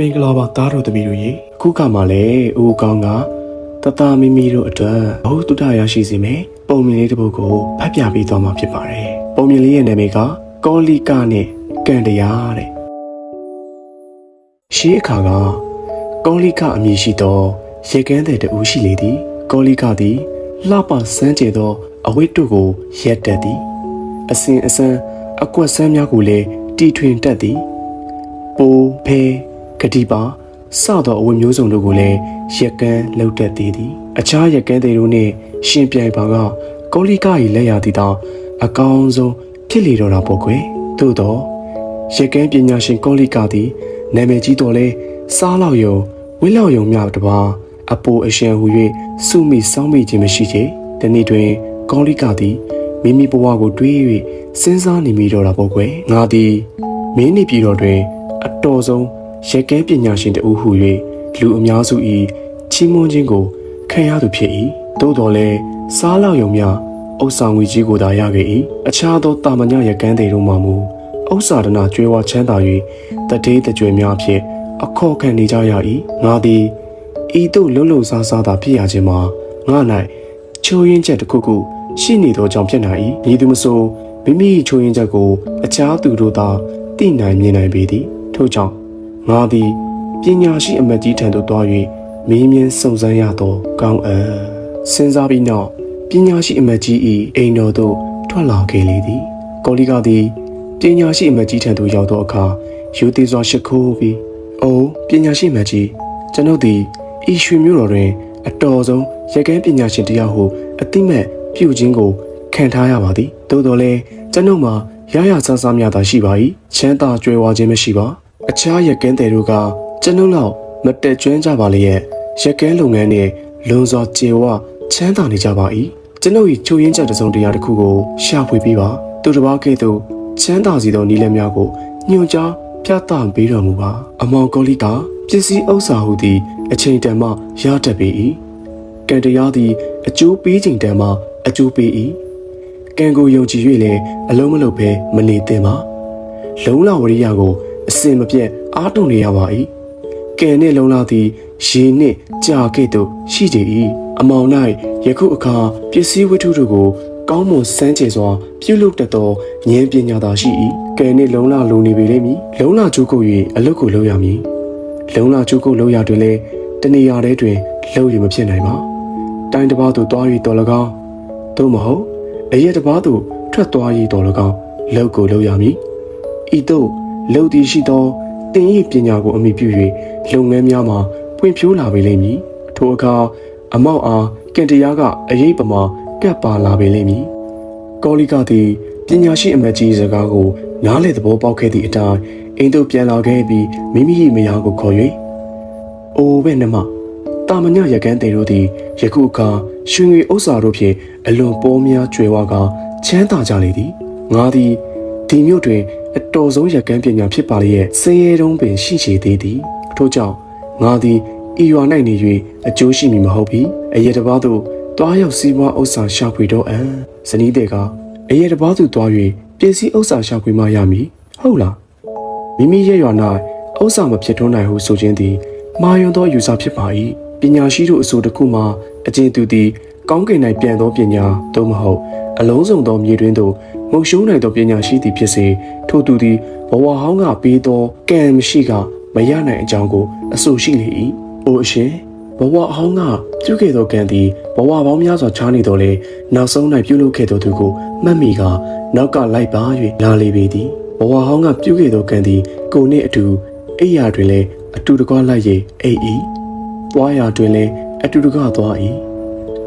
မင်္ဂလာပါသားတို့သမီးတို့ရေအခုခါမှလည်းဦးကောင်းကတသားမိမိတို့အတွက်ဘ ഹു တုဒ္ဒရရှိစေမယ်ပုံမြင်လေးတစ်ပုဒ်ကိုဖတ်ပြပေးသွားမှာဖြစ်ပါတယ်ပုံမြင်လေးရဲ့နာမည်ကကောလိကနဲ့ကံတရားတဲ့ရှေးအခါကကောလိကအမည်ရှိသောရေကန်းတဲ့တူရှိလေသည်ကောလိကသည်လှပစမ်းကြဲသောအဝိတ္တုကိုရက်တက်သည်အစဉ်အစမ်းအကွက်ဆန်းများကိုလည်းတီထွင်တတ်သည်ပိုးဖဲ ဂတိပါစသောအဝတ်မျိုးစုံတို့ကိုလည်းရက်ကန်းလှုပ်တတ်သေးသည်အခြားရက်ကန်းတွေတို့နှင့်ရှင်ပြိုင်ပါကကောလိက၏လက်ရာသည်တောင်အကောင်းဆုံးဖြစ်လေတော့တာပေါ့ကွယ်သို့တော့ရက်ကန်းပညာရှင်ကောလိကသည်နာမည်ကြီးတော်လဲစားလောက်ယုံဝိလောက်ယုံမြတပါအပိုအရှံဟူ၍စုမိစောင်းမိခြင်းမရှိချေဒီနေ့တွင် ကောလိကသည်မိမိဘဝကိုတွေး၍စဉ်းစားနေမိတော့တာပေါ့ကွယ်ငါသည်မင်းနေပြည်တော်တွင် အတော်ဆုံး ရက်ကဲပညာရှင်တဦးဟု၍လူအများစု၏ချီးမွမ်းခြင်းကိုခံရသူဖြစ်၏သို့တော်လည်းစားလောက်ယုံများဥစ္စာငွေကြီးကိုသာရခဲ့၏အခြားသောတာမညရက်ကန်းတွေတို့မှမူဥစ္စာဒနာကျွဲဝချမ်းသာ၍တတိတကြွယ်များဖြင့်အခေါ်ခံနေကြရ၏ငါသည်ဤသို့လုံလုံဆားဆားသာဖြစ်ရခြင်းမှာငါ၌ချိုးရင်းချက်တစ်ခုခုရှိနေသောကြောင့်ဖြစ်နိုင်၏ညီသူမဆိုမိမိချိုးရင်းချက်ကိုအခြားသူတို့သာသိနိုင်မြင်နိုင်ပေသည်ထို့ကြောင့် ငါသည်ပညာရှိအမတ်ကြီးထံသို့သွား၍မင်းမြန်းစုံစမ်းရသောကောင်းအပ်စဉ်းစားပြီးနောက်ပညာရှိအမတ်ကြီး၏အိမ်တော်သို့ထွက်လာခဲ့လေသည်ကောလိကသည်ပညာရှိအမတ်ကြီးထံသို့ရောက်သောအခါယူသေးစွာရှိခိုးပြီးအိုးပညာရှိအမတ်ကြီးကျွန်ုပ်သည်ဤရွှေမြို့တော်တွင် အတော်ဆုံးရက်ကန်းပညာရှင်တစ်ယောက်ဟုအတိမတ်ပြုခြင်းကိုခံထားရပါသည်သို့တော်လည်းကျွန်ုပ်မှာရရဆန်းဆန်းများသာရှိပါ၏ချမ်းသာကြွယ်ဝခြင်းမရှိပါ အခြားရက်ကန်းတွေတို့ကကျွန်ုပ်လောက်မတက်ကျွမ်းကြပါလေရဲ့ရက်ကန်းလုပ်ငန်းနဲ့လွန်စွာကျေဝချမ်းသာနေကြပါ၏ကျွန်ုပ်၏ချိုးရင်းချက်တစ်စုံတရာတစ်ခုကိုရှာဖွေပေးပါသူတစ်ပါးကဲ့သို့ချမ်းသာစီသောနည်းလမ်းများကိုညွှန်ကြားပြသပေးတော်မူပါအမောင်ကောလိကပစ္စည်းဥစ္စာဟုသည်အချိန်တန်မှရတတ်ပေ၏ကံတရားသည်အကျိုးပေးခြင်းတန်မှအကျိုးပေး၏ကံကိုယုံကြည်၍လည်းအလုံးမလုံးပဲမနေသင့်ပါလုံလဝရိယကို အစင်မပြတ်အားထုတ်နေရပါ၏ကံနှင့်လုံလသည်ရေနှင့်ကြာခဲ့သို့ရှိကြ၏အမောင်၌ယခုအခါပစ္စည်းဝတ္ထုတို့ကိုကောင်းမွန်စမ်းကြယ်စွာပြုလုပ်တတ်သောဉာဏ်ပညာသာရှိ၏ကံနှင့်လုံလလုံနေပေလိမ့်မည်လုံလကျိုးကုပ်၍အလုတ်ကိုလုပ်ရမည်လုံလကျိုးကုပ်လုပ်ရတွင်လည်းတနေရာတည်းတွင်လှုပ်ရမဖြစ်နိုင်ပါတိုင်းတစ်ပါးသို့တွား၍တော်၎င်းသို့မဟုတ်အရက်တစ်ပါးသို့ထွက်သွား၍တော်၎င်းလှုပ်ကိုလုပ်ရမည်ဤသို့ လှုပ်တည်ရှိသောတင်၏ပညာကိုအမိပြု၍လုပ်ငန်းများမှာပွင့်ဖြိုးလာပေလိမ့်မည်ထိုအခါအမောက်အားကင်တရားကအရေးပမာကပ်ပါလာပေလိမ့်မည်ကောလိကသည်ပညာရှိအမတ်ကြီးစကားကိုနားလေသဘောပေါက်ခဲ့သည့်အတိုင်းအိမ်သို့ပြန်လာခဲ့ပြီးမိမိ၏မယားကိုခေါ်၍အိုးပဲနှမတာမညရကန်းတေတို့သည်ယခုအခါရွှေငွေဥစ္စာတို့ဖြင့်အလွန်ပေါ်များကျွယ်ဝကာချမ်းသာကြလေသည်ငါသည် ဒီမြို့တွင်အတော်ဆုံးရကန်းပညာဖြစ်ပါလျက်စင်ရဲတုံးပင်ရှိချေသေးသည်ထို့ကြောင့်ငါသည်ဤရွာ၌နေ၍အကျိုးရှိမည်မဟုတ်ပြီအရေတပါးသို့တွားရောက်စီးပွားဥစ္စာရှာဖွေတော့အံဇနီးတဲ့ကအရေတပါးသို့တွား၍ပစ္စည်းဥစ္စာရှာဖွေမှရမည်ဟုတ်လားမိမိရဲ့ရွာ၌ဥစ္စာမဖြစ်ထွန်းနိုင်ဟုဆိုခြင်းသည်မာယွန်သောယူဆဖြစ်ပါ၏ပညာရှိတို့အဆိုတစ်ခုမှာအကျဉ်သူသည်ကောင်းကင်၌ပြန်သောပညာသို့မဟုတ်အလုံးစုံသောမြေတွင်သို့ မုံရှုံးနိုင်သောပညာရှိသည်ဖြစ်စေထို့သူသည်ဘဝဟောင်းကပေးသောကံမရှိကမရနိုင်အကြောင်းကိုအဆိုရှိလေ၏။အိုအရှင်ဘဝအဟောင်းကပြုခဲ့သောကံသည်ဘဝပေါင်းများစွာချားနေတော်လေနောက်ဆုံး၌ပြုလုပ်ခဲ့သောသူကိုမှတ်မိကနောက်ကလိုက်ပါ၍လာလေပေသည်ဘဝဟောင်းကပြုခဲ့သောကံသည်ကိုနှင့်အတူအိယာတွင်လည်းအတူတကွလိုက်၍အိပ်၏ပွားရာတွင်လည်းအတူတကွသွား၏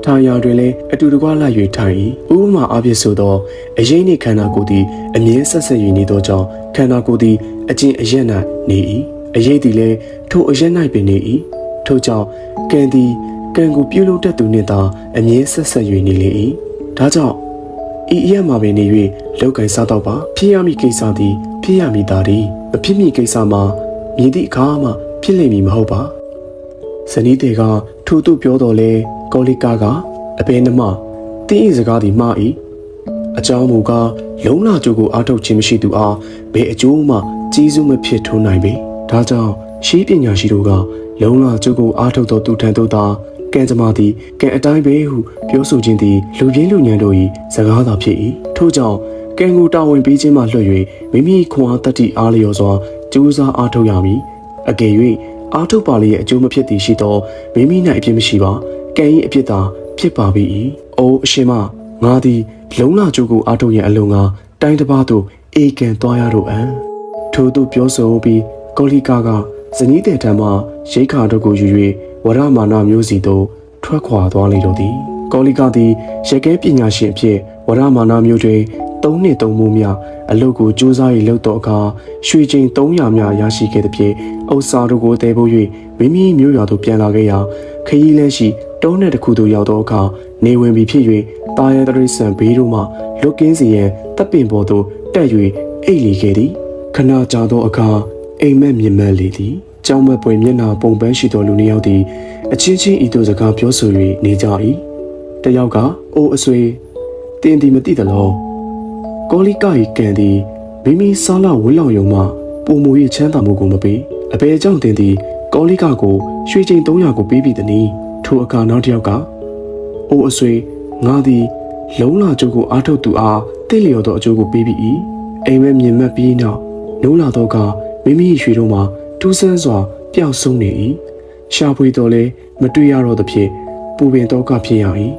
ထာယာတွင်လည်းအတူတကွလိုက်၍ထိုင်၏ဥပမာအဖြစ်ဆိုသောအရေးနှင့်ခန္ဓာကိုယ်သည်အမြဲဆက်ဆက်၍နေသောကြောင့်ခန္ဓာကိုယ်သည်အကျင့်အရက်၌နေ၏အရေးသည်လည်းထိုအရက်၌ပင်နေ၏ထို့ကြောင့်ကံသည်ကံကိုပြုလုပ်တတ်သူနှင့်သာအမြဲဆက်ဆက်၍နေလေ၏ဒါကြောင့်ဤအရက်မှာပင်နေ၍လောက်ကင်စားတော့ပါဖြစ်ရမည့်ကိစ္စသည်ဖြစ်ရမည်သာသည်မဖြစ်မည့်ကိစ္စမှာမြည်သည့်အခါမှဖြစ်လိမ့်မည်မဟုတ်ပါဇနီးတေကထို့သူပြောတော်လဲ ကောလိကာကအဘယ်နှမတင်းဤစကားသည်မှား၏အကြောင်းမူကားလုံလာကျိုးကိုအားထုတ်ခြင်းမရှိသူအားဘယ်အကျိုးမှကြီးစုမဖြစ်ထွန်းနိုင်ပေဒါကြောင့်ရှေးပညာရှိတို့ကလုံလကျုပ်ကိုအားထုတ်သောသူထံသို့သာကံကြမ္မာသည်ကံအတိုင်းပဲဟုပြောဆိုခြင်းသည်လူပြင်းလူညံတို့၏စကားသာဖြစ်၏ထို့ကြောင့်ကံကိုတာဝန်ပေးခြင်းမှလွှတ်၍မိမိခွန်အားတတ္တိအားလျော်စွာကြိုးစားအားထုတ်ရမည်အကယ်၍အားထုတ်ပါလျက်အကျိုးမဖြစ်သည်ရှိသောမိမိ၌အပြစ်မရှိပါ ကံ၏အပြစ်သာဖြစ်ပါပြီ၏အိုးအရှင်မငါသည်လုံလကျုပ်ကိုအားထုတ်ရန်အလုံးကတိုင်းတစ်ပါးသို့အေကံသွားရတော့အံထို့သို့ပြောဆိုပြီးကောလိကာကဇနီးတဲ့ထံမှရိတ်ခါတို့ကိုယူ၍ဝရမာနမျိုးစီသို့ထွက်ခွာသွားလေတော့သည်ကောလိကာသည်ရကဲပညာရှင်အဖြစ်ဝရမာနမျိုးတွင်သုံးနှစ်သုံးမှုများအလုတ်ကိုစူးစမ်း၍လုပ်တော့အခါရွှေချိန်300များရရှိခဲ့သဖြင့်အုပ်စာတို့ကိုတည်ဖို့၍မိမိမျိုးရွာသို့ပြန်လာခဲ့ရာ ခရီးလဲရှိတောနယ်တစ်ခုသို့ရောက်တော့အခါနေဝင်ပြီးဖြစ်၍တာရဲတရိษံဘေးတို့မှလွတ်ကင်းစီရန်တပ်ပင်ပေါ်သို့တက်၍အိတ်လီခဲ့သည်ခဏကြာသောအခါအိမ်မက်မြင်မက်လေသည်ကြောင်မက်ပွင့်မျက်နှာပုံပန်းရှိသောလူနှစ်ယောက်သည်အချင်းချင်းဤသို့စကားပြောဆို၍နေကြ၏တယောက်ကအိုးအဆွေတင်းဒီမသိသလောကောလိက၏ကံသည်မိမိစားလာဝင်းလောင်ယုံမှပုံမူ၏ချမ်းသာမှုကိုမပေးအဘယ်ကြောင့်တင်သည် ကောလိကကိုရွှေချိန်300ကိုပေးပြီးသည်နီထိုအခါနောက်တစ်ယောက်ကအိုးအဆွေငါသည်လုံလာကျုပ်ကိုအားထုတ်သူအားတင့်လျော်သောအကျိုးကိုပေးပြီး၏အိမ်မက်မြင်မက်ပြီးနောက်နိုးလာတော့ကမိမိရွှေတို့မှာထူးဆန်းစွာပျောက်ဆုံးနေ၏ရှာဖွေတော်လဲမတွေ့ရတော့သဖြင့်ပူပင်တော့ကဖြစ်ရ၏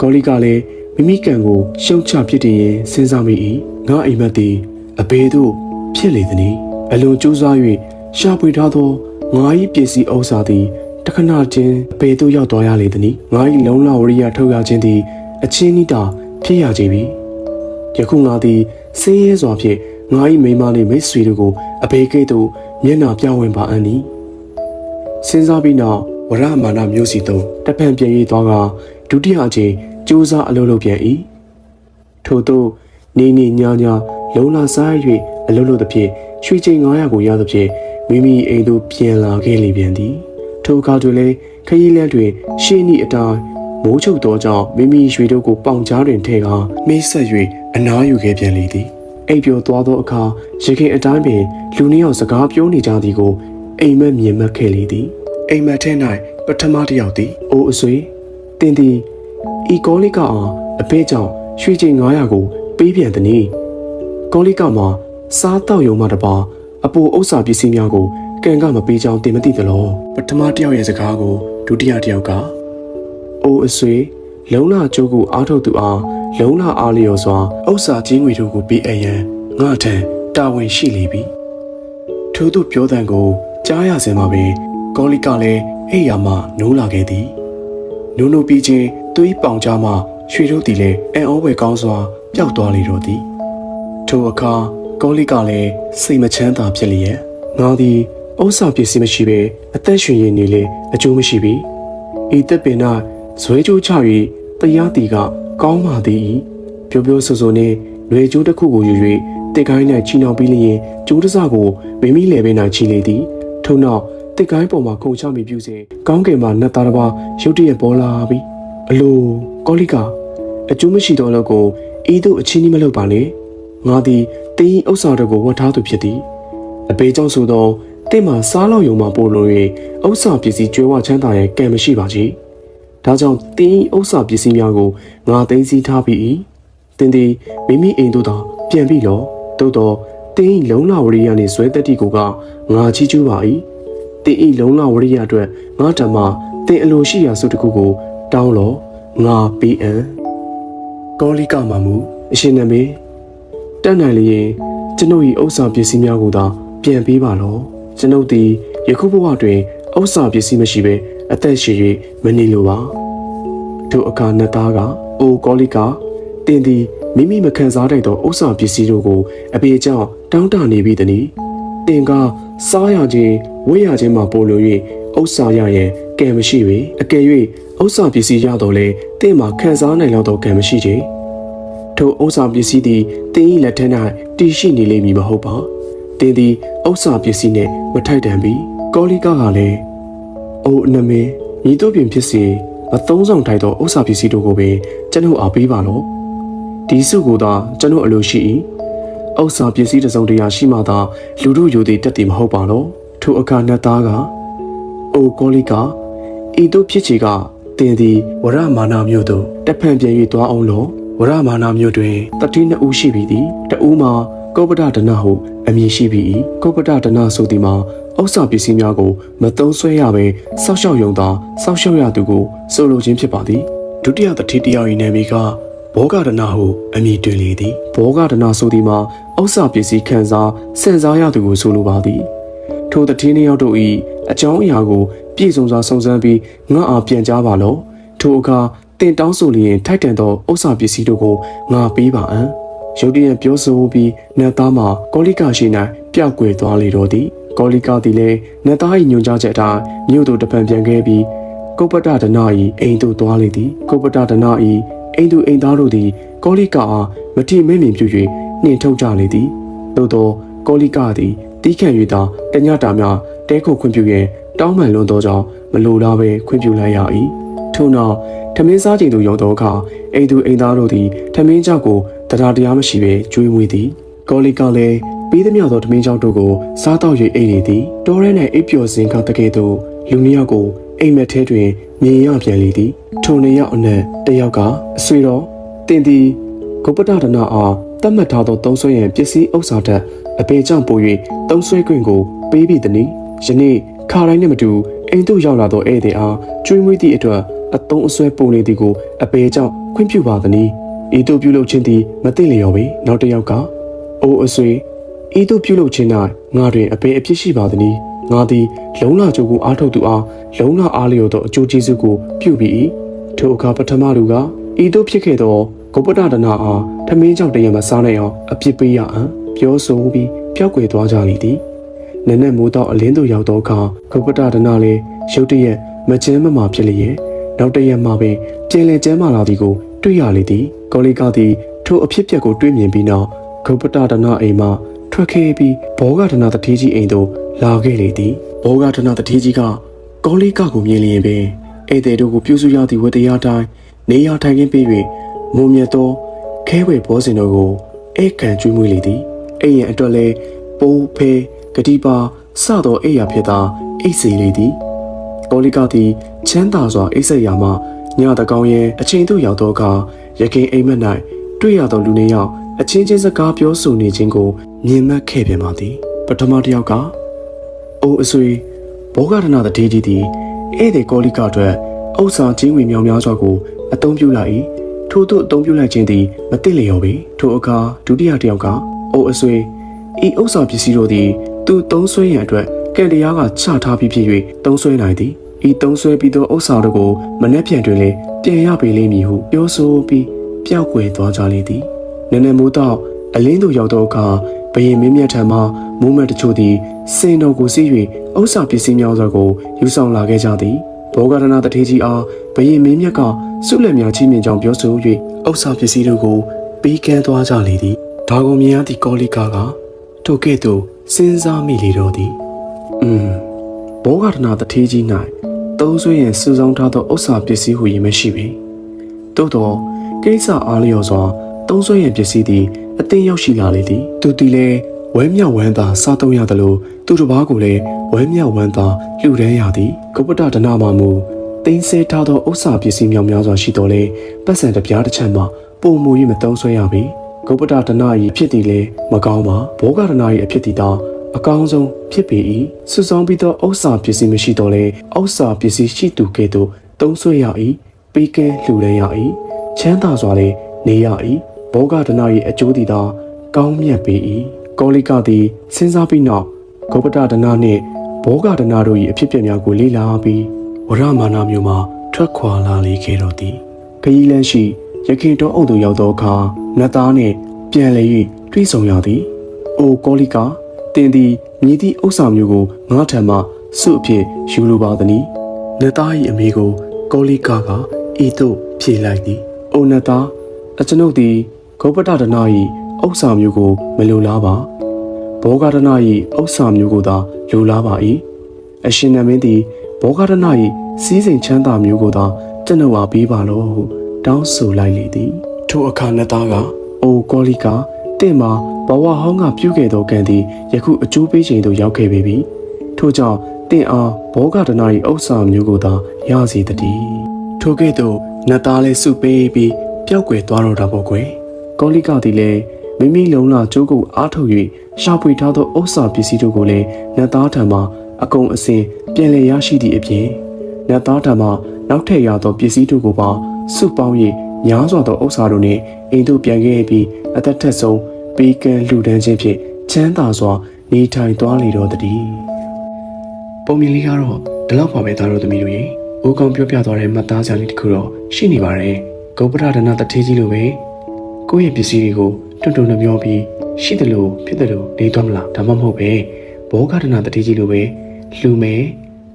ကောလိကလည်းမိမိကံကိုရှုံချဖြစ်တည်ရင်စဉ်းစားမိ၏ငါအိမ်မက်သည်အဘေတို့ဖြစ်လေသည်။အလွန်ကြိုးစား၍ရှာဖွေထားသော ငါ၏ပစ္စည်းဥစ္စာသည်တခဏချင်းအပေသို့ရောက်သွားရလေသည်။ငါ၏လုံလဝရိယထုတ်ရခြင်းသည်အချင်းဤတာဖြစ်ရကြပြီ။ယခုငါသည်ဆေးရဲစွာဖြင့်ငါ၏မိန်းမလေးမိတ်ဆွေတို့ကိုအဘေကဲ့သို့မျက်နှာပြဝင်ပါအံ့နီ။စဉ်းစားပြီးနောက်ဝရမာနမျိုးစီသို့တပံပြေးသွားကဒုတိယအချိန်စူးစမ်းအလုပ်လုပ်ပြန်၏ထို့သို့နေနေညာညာလုံလာစား၍အလုပ်လုပ်သဖြင့်ရွှေချိန်900ကိုရသဖြင့် မိမိအိမ်သို့ပြန်လာခဲ့လေပြန်သည်ထိုအခါတွင်လည်းခရီးလမ်းတွင်ရှင်းဤအတိုင်းမိုးချုပ်သောကြောင့်မိမိရွှေတို့ကိုပေါင်ကြားတွင်ထည့်ကာမိတ်ဆက်၍အနားယူခဲ့ပြန်လေသည်အိပ်ပျော်သွားသောအခါရခင်အတိုင်းပင်လူနှစ်ယောက်စကားပြောနေကြသည်ကိုအိမ်မက်မြင်မက်ခဲ့လေသည်အိမ်မက်ထဲ၌ပထမတစ်ယောက်သည်အိုးအဆွေတင်သည်ဤကောလိကအောင်အဖေကြောင့်ရွှေချိန်900ကိုပေးပြန်သည်နီကောလိကမှာစားတောက်ယုံမှတပါ အပူဥစ္စာပစ္စည်းများကိုကံကမပေးကြောင်းတင်မသိသလောပထမတစ်ယောက်ရဲ့စကားကိုဒုတိယတစ်ယောက်ကအိုးအဆွေလုံလာကျိုးကိုအားထုတ်သူအားလုံလာအားလျော်စွာဥစ္စာချင်းငွေတို့ကိုပေးအပ်ရန်ငါထံတာဝန်ရှိလေပြီထို့သူပြောတဲ့ကိုကြားရစင်မှာပင်ကောလိကလည်းအိယာမှနိုးလာခဲ့သည်နုံနုပြီးချင်းသွေးပေါင်ကြားမှရွှေတို့သည်လည်းအံ့ဩဖွယ်ကောင်းစွာပျောက်သွားလေတော့သည်ထိုအခါ ကောလိကလည်းစိတ်မချမ်းသာဖြစ်လျက်ငါသည်ဥစ္စာပစ္စည်းမရှိဘဲအသက်ရှင်ရည်နေလေအကျိုးမရှိပြီဤတက်ပင်၌ဇွဲကြိုးချ၍တရားတီကကောင်းပါသည်ပြောပြောဆိုဆိုနှင့်လွယ်ကျိုးတစ်ခုကိုယူ၍တစ်ကိုင်း၌ချီနှောင်ပြီးလျင်ကျိုးတစကိုမိမိလေပင်၌ချီလေသည်ထို့နောက်တစ်ကိုင်းပေါ်မှာခုန်ချမိပြုစဉ်ကောင်းကင်မှာနတ်သားတစ်ပါးရုတ်တရက်ပေါ်လာပြီးအလိုကောလိကအကျိုးမရှိသောလောက်ကိုဤသို့အချင်းကြီးမလုပ်ပါနဲ့ငါသည် တင်းဤဥစ္စာတို့ကိုဝတ်ထားသူဖြစ်သည်အပေကြောင့်ဆိုသောတင့်မှာစားလောက်ယုံမှပို့လို့၍ဥစ္စာပစ္စည်းကျွဲဝချမ်းသာရဲ့ကံမရှိပါကြီးဒါကြောင့်တင်းဤဥစ္စာပစ္စည်းများကိုငါသိမ်းဆည်းထားပြီး၏တင်းသည်မိမိအိမ်သို့သာပြန်ပြီးလောသို့တော့တင်းဤလုံလဝရိယနှင့်ဇွဲတက်တီကိုကငါချီးကျူးပါ၏တင်းဤလုံလဝရိယအတွက်ငါဓမ္မတင်းအလိုရှိရာစုတစ်ခုကို တောင်းလောငါပေးအံကောလိကမှာမူအရှင်နမေ တတ်နိုင်လျင်ကျွန်ုပ်၏ဥစ္စာပစ္စည်းများကိုသာပြန်ပေးပါလောကျွန်ုပ်သည်ယခုဘဝတွင်ဥစ္စာပစ္စည်းမရှိဘဲအသက်ရှင်၍မနေလိုပါထိုအခါနတ်သားကအိုကောလိကတင်သည်မိမိမခံစားတတ်သောဥစ္စာပစ္စည်းတို့ကိုအပေကြောင့်တောင်းတနေပြီတည်းတင်ကစားရခြင်းဝေးရခြင်းမှပိုလို့၍ဥစ္စာရရင်ကံမရှိပေအကယ်၍ဥစ္စာပစ္စည်းရတော့လေတင့်မှာခံစားနိုင်လောက်တော့ကံမရှိချေ ထိုဥစ္စာပစ္စည်းသည်တင်း၏လက်ထက်၌တည်ရှိနေလိမ့်မည်မဟုတ်ပါတင်းသည်ဥစ္စာပစ္စည်းနှင့်မထိုက်တန်ပြီကောလိကကလည်းအိုအနမေညီတို့ပြင်ဖြစ်စေမသုံးဆောင်ထိုက်သောဥစ္စာပစ္စည်းတို့ကိုပင်ကျွန်ုပ်အားပေးပါလောဒီစုကိုသာကျွန်ုပ်အလိုရှိ၏ဥစ္စာပစ္စည်းတစ်စုံတရာရှိမှသာလူတို့ယူသည်တက်တည်မဟုတ်ပါလောထိုအခါနတ်သားကအိုကောလိကာဤတို့ဖြစ်ချေကတင်သည်ဝရမာနာမြို့သို့တက်ဖန်ပြန်၍သွားအောင်လော ဝရမာနာမြို့တွင်တတိနှစ်ဦးရှိပြီသည်တဦးမှာကောပဒဒနာဟုအမည်ရှိပြီ၏ကောပဒဒနာဆိုသည်မှာဥစ္စာပစ္စည်းများကိုမသုံးဆွဲရဘဲစောက်ရှောက်ယုံသာစောက်ရှောက်ရသူကိုဆိုလိုခြင်းဖြစ်ပါသည်ဒုတိယတတိတယောက်၏နာမည်ကဘောဂဒနာဟုအမည်တွင်လေသည်ဘောဂဒနာဆိုသည်မှာဥစ္စာပစ္စည်းခံစားစင်စားရသူကိုဆိုလိုပါသည်ထိုတတိနှစ်ယောက်တို့၏အကြောင်းအရာကို ပြည့်စုံစွာစုံစမ်းပြီးငါအားပြန်ကြားပါလော့ထိုအခါ တင်တောင်းဆိုလျင်ထိုက်တန်သောဥစ္စာပစ္စည်းတို့ကိုငါပေးပါအံ့ရုတ်တရက်ပြောဆိုပြီးနတ်သားမှာကောလိကရှိ၌ပျောက်ကွယ်သွားလေတော့သည်ကောလိကသည်လည်းနတ်သား၏ညွှန်ကြားချက်အတိုင်းမြို့သို့တပံပြန်ခဲ့ပြီးကုပ္ပတဒနာ၏အိမ်သို့သွားလေသည်ကုပ္ပတဒနာ၏အိမ်သူအိမ်သားတို့သည်ကောလိကအားမတိမမြင်ပြု၍နှင်ထုတ်ကြလေသည်သို့သောကောလိကသည်တီးခံ၍သာတညတာများတဲခုခွင့်ပြုရန်တောင်းပန်လွန်သောကြောင့်မလိုလားပဲခွင့်ပြုလိုက်ရ၏ထို့နောက် ထမင်းစားချိန်သို့ရောက်သောအခါအိမ်သူအိမ်သားတို့သည်ထမင်းကြောက်ကိုတရားတရားမရှိဘဲကျွေးမွေးသည်ကောလိကလည်းပြီးသည်မြောက်သောထမင်းကြောက်တို့ကိုစားတော့၍အိမ်နေသည်တောရဲ၌အိပ်ပျော်စဉ်ကတကယ်သို့လူနှစ်ယောက်ကိုအိမ်မက်ထဲတွင်မြင်ရပြန်လေသည်ထိုနှစ်ယောက်အနက်တစ်ယောက်ကအဆွေတော်တင်သည်ဂုပ္ပတဒနာအားတတ်မှတ်ထားသောသုံးဆွဲရန်ပစ္စည်းဥစ္စာတက်အပေကြောင့်ပို၍သုံးဆွဲခွင့်ကိုပေးပြီသည်။ယနေ့ခါတိုင်းနှင့်မတူအိမ်သို့ရောက်လာသောဧည့်သည်အားကျွေးမွေးသည့်အတွက် အသုံးအဆွဲပုံနေသည်ကိုအပေကြောင့်ခွင့်ပြုပါသည်။ဤသို့ပြုလုပ်ခြင်းသည်မသိလျော်ပေ။နောက်တစ်ယောက်ကအိုးအဆွေဤသို့ပြုလုပ်ခြင်း၌ငါတွင်အပေအပြစ်ရှိပါသည်။ငါသည်လုံလကြိုးကိုအားထုတ်သူအားလုံလအားလျော်သောအကျိုးကျေးဇူးကိုပြုပြီး၏။ထိုအခါပထမလူကဤသို့ဖြစ်ခဲ့သောဂုပ္ပတဒနာအားထမင်းကြောင့်တရံမစားနိုင်အောင်အပြစ်ပေးရအံ့ပြောဆိုပြီးပျောက်ကွယ်သွားကြလေသည်နနက်မိုးတော့အလင်းသို့ရောက်သောအခါဂုပ္ပတဒနာလည်းရုတ်တရက်မကျင်းမမာဖြစ်လျက် နောက်တရက်မှပင်ပြင်လည်ကျမ်းမာလာသည်ကိုတွေ့ရလေသည်ကောလိကသည်ထိုအဖြစ်ပြက်ကိုတွေ့မြင်ပြီးနောက်ဂုပ္ပတဒနာအိမ်မှထွက်ခဲ့ပြီးဘောဂဒနာတတိကြီးအိမ်သို့လာခဲ့လေသည်ဘောဂဒနာတတိကြီးကကောလိကကိုမြင်လျင်ပင်ဧည့်သည်တို့ကိုပြုစုရသည့်ဝတ္တရားတိုင်းနေရာထိုင်ခင်းပေး၍မုံမြတ်သောခဲဝဲဘောစင်တို့ကိုဧကန်ကျွေးမွေးလေသည်အဲ့ရန်အတွက်လဲပိုးဖဲဂတိပါစသောအိယာဖြစ်သာအိတ်စီလေသည် ကောလိကသည်ချမ်းသာစွာအိတ်ဆက်ရာမှညတကောင်ရဲ့အချိန်သို့ရောက်သောအခါရခင်အိမ်မက်၌တွေ့ရသောလူနေယောက်အချင်းချင်းစကားပြောဆိုနေခြင်းကိုမြင်မှတ်ခဲ့ပြန်ပါသည်ပထမတစ်ယောက်ကအိုးအဆွေဘောဂရဏတတိကြီးသည်ဧည့်သည်ကောလိကအတွက်ဥစ္စာချင်းဝင်မြောင်များစွာကိုအသုံးပြုလိုက်၏ထို့သို့အသုံးပြုလိုက်ခြင်းသည်မသိလျော်ပေထိုအခါဒုတိယတစ်ယောက်ကအိုးအဆွေဤဥစ္စာပစ္စည်းတို့သည်သူသုံးဆွဲရန်အတွက်ကံတရားကချထားပြီးဖြစ်၍သုံးဆွဲနိုင်သည် ဤသုံးဆွဲပြီးသောဥစ္စာတို့ကိုမနှက်ပြန်တွင်လည်းပြန်ရပေလိမ့်မည်ဟုပြောဆိုပြီးပျောက်ကွယ်သွားကြလေသည်နည်းနည်းမိုးတော့အလင်းတို့ရောက်သောအခါဘယင်မင်းမြတ်ထံမှမိုးမတ်တချို့သည်စင်တော်ကိုစီး၍ဥစ္စာပစ္စည်းများစွာကိုယူဆောင်လာခဲ့ကြသည်ဘောဂရဏတထေကြီးအားဘယင်မင်းမြတ်ကဆုလက်များချီးမြှင့်ကြောင်းပြောဆို၍ဥစ္စာပစ္စည်းတို့ကိုပေးကမ်းသွားကြလေသည်ဒါကိုမြင်ရသည့်ကောလိကာကထိုကဲ့သို့စဉ်းစားမိလေတော့သည်อืมဘောဂရဏတထေကြီး၌ သုံးဆွေးရင်စူဆောင်းထားသောဥစ္စာပစ္စည်းဟူ၍မရှိပေသို့တော့ကိစ္စအားလျော်စွာသုံးဆွေးရင်ပစ္စည်းသည်အသိရောက်ရှိလာလေသည်သူသည်လည်းဝဲမြောက်ဝမ်းသာစားသုံးရသလိုသူတစ်ပါးကိုလည်းဝဲမြောက်ဝမ်းသာလှူဒန်းရသည်ကုပ္ပတဒနာမှာမူတင်းဆဲထားသောဥစ္စာပစ္စည်းများများစွာရှိတော်လဲပတ်စံတစ်ပြားတစ်ချက်မှပုံမူ၍မသုံးဆွဲရပေကုပ္ပတဒနာ၏ဖြစ်သည်လဲမကောင်းပါဘောဂဒနာ၏အဖြစ်သည်သာ အကောင်းဆုံးဖြစ်ပေ၏စုဆောင်ပြီးသောဥစ္စာပစ္စည်းမရှိတော့လဲဥစ္စာပစ္စည်းရှိသူကဲ့သို့သုံးဆွဲရ၏ပေးကဲလှူဒန်းရ၏ချမ်းသာစွာလည်းနေရ၏ဘောဂဒနာ၏အကျိုးသည်သာကောင်းမြတ်ပေ၏ကောလိကသည်စဉ်းစားပြီးနောက်ဂုပ္ပတဒနာနှင့်ဘောဂဒနာတို့၏အဖြစ်အပျက်များကိုလေ့လာပြီးဝရမာနာမျိုးမှထွက်ခွာလာလေခဲ့တော်သည်ခရီးလန်းရှိရခင်တော်အုပ်သူရောက်သောအခါနတ်သားနှင့်ပြန်လည်၍တွေ့ဆုံရသည်။အိုကောလိကာ တင်သည်မြည်သည့်ဥစ္စာမျိုးကိုငါထံမှစုအဖြစ်ယူလိုပါသည်။နတ်သား၏အမေကိုကောလိကာကဤသို့ဖြေလိုက်သည်။အိုနတ်သားအကျွန်ုပ်သည်ဂောပတဒနာ၏ဥစ္စာမျိုးကိုမလိုလားပါ။ဘောဂဒနာ၏ဥစ္စာမျိုးကိုသာလိုလားပါ၏။အရှင်နမင်းသည်ဘောဂဒနာ၏စီးစိမ်ချမ်းသာမျိုးကိုသာကျွန်ုပ်အားပေးပါလို့ဟုတောင်းဆိုလိုက်လေသည်ထိုအခါနတ်သားကအိုကောလီကာတင့်မှာ ဘဝဟောင်းကပြုခဲ့သောကံသည်ယခုအကျိုးပေးချိန်သို့ရောက်ခဲ့ပေပြီထိုထို့ကြောင့်တင်အားဘောဂဒနာ၏ဥစ္စာမျိုးကိုသာရစီတည်းထိုကဲ့သို့နတ်သားလေးစုပေးပြီးပျောက်ကွယ်သွားတော့တာပေါ့ကွယ်ကောလိကသည်လည်းမိမိလုံလာကျိုးကိုအားထုတ်၍ရှာဖွေထားသောဥစ္စာပစ္စည်းတို့ကိုလည်းနတ်သားထံမှအကုန်အစင်ပြန်လည်ရရှိသည့်အပြင်နတ်သားထံမှနောက်ထပ်ရသောပစ္စည်းတို့ကိုပါစုပေါင်း၍များစွာသောဥစ္စာတို့နှင့်အိမ်သို့ပြန်ခဲ့ပြီးအသက်ထက်ဆုံး ပေးကမ်းလှူဒန်းခြင်းဖြင့်ချမ်းသာစွာနေထိုင်သွားလေတော့တည်းပုံမြင်လေးကတော့ဒီလောက်ပါပဲသားတို့သမီးတို့ရေဦးကောင်ပြောပြသွားတဲ့မှတ်သားစရာလေးတစ်ခုတော့ရှိနေပါတယ်ဂုပ္ပရဒနာတထေးကြီးလိုပဲကိုယ့်ရဲ့ပစ္စည်းတွေကိုတွန့်တွန့်နှမျောပြီးရှိတယ်လို့ဖြစ်တယ်လို့နေသွားမလားဒါမှမဟုတ်ပဲဘောဂဒနာတထေးကြီးလိုပဲလှူမယ်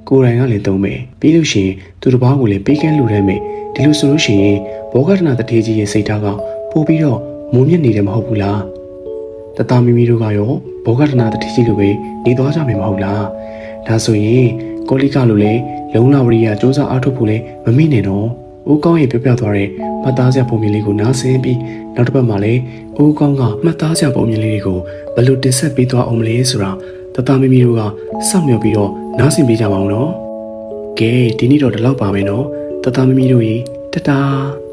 ကိုယ်တိုင်ကလည်းသုံးမယ်ပြီးလို့ရှိရင်သူတစ်ပါးကိုလည်းပေးကမ်းလှူဒန်းမယ်ဒီလိုဆိုလို့ရှိရင်ဘောဂဒနာတထေးကြီးရဲ့စိတ်ထားကပို့ပြီးတော့မုံမြင့်နေတယ်မဟုတ်ဘူးလား တသားမီမီတို့ကရောဘောဂဒနာတတိကြီးလိုပဲနေသွားကြမယ်မဟုတ်လားဒါဆိုရင်ကောလိကလိုလေလုံလာဝရိယစ조사အားထုတ်ဖို့လေမမိနဲ့တော့ဦးကောင်းရဲ့ပြောပြသွားတဲ့မှတ်သားစရာပုံမြင်လေးကိုနားဆင်ပြီးနောက်တစ်ပတ်မှာလည်းဦးကောင်းကမှတ်သားစရာပုံမြင်လေးတွေကိုဘယ်လိုတင်ဆက်ပေးသွားအောင်မလဲဆိုတာတသားမီမီတို့ကစောင့်မျှော်ပြီးတော့နားဆင်ပေးကြပါအောင်နော်ကဲဒီနေ့တော့ဒီလောက်ပါပဲနော်တသားမီမီတို့ရေတတား